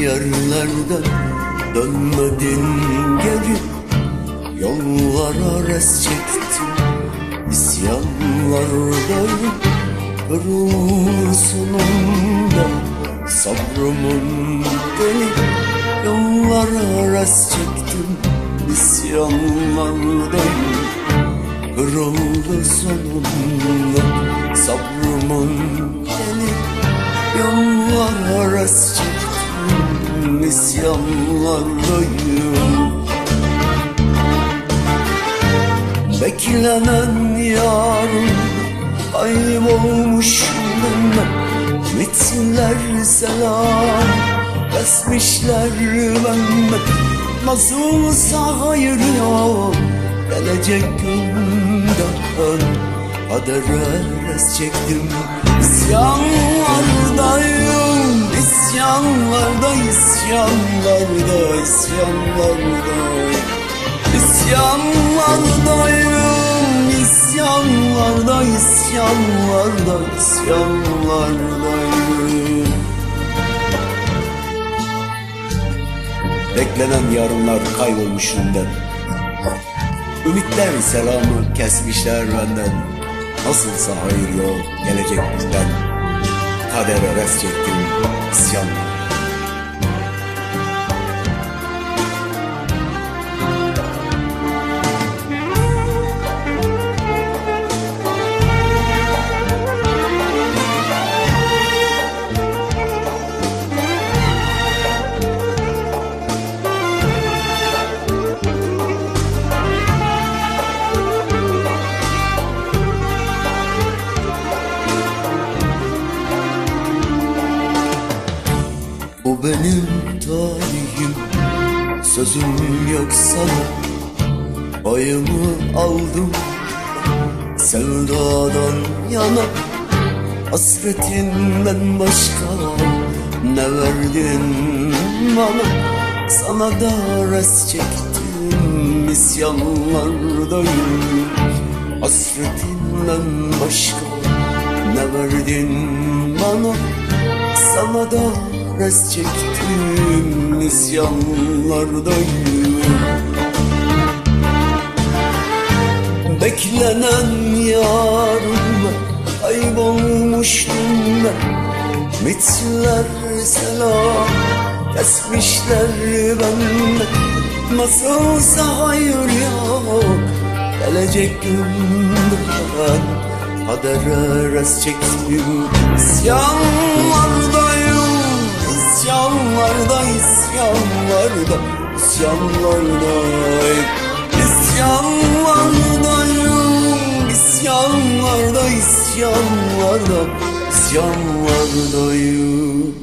yerlerden Dönmedin geri. Yollara res çektim İsyanlardayım Kırılır Sabrımın deli. Yollara res çektim İsyanlardayım Kırıldı sonunda Sabrımın deli. Yollara res çektim İsyanlardayım Beklenen yarın kaybolmuş ben Mitler selam kesmişler benden Nasılsa hayır yok gelecek günden Kadere res çektim İsyanlardayım İsyanlarda isyanlarda isyanlarda İsyanlardayım, isyanlarda, isyanlarda, isyanlardayım. Beklenen yarınlar kaybolmuş önden. Ümitler selamı kesmişler benden. Nasılsa hayır yok gelecek bizden. Kadere res çektim isyanlar. Bu benim tarihim Sözüm yok sana. Payımı aldım Sevdadan yana. Hasretinden başka Ne verdin bana? Sana da res çektim İsyanlardayım. Hasretinden başka Ne verdin bana? Sana da res çektim isyanlardayım Beklenen yarım kaybolmuştum ben. Mitler selam kesmişler benden Nasılsa hayır yok gelecek günden Kadere res çektim isyanlardayım İsyanlarda, isyanlarda, isyanlardayım İsyanlardayım, isyanlarda, isyanlarda, isyanlardayım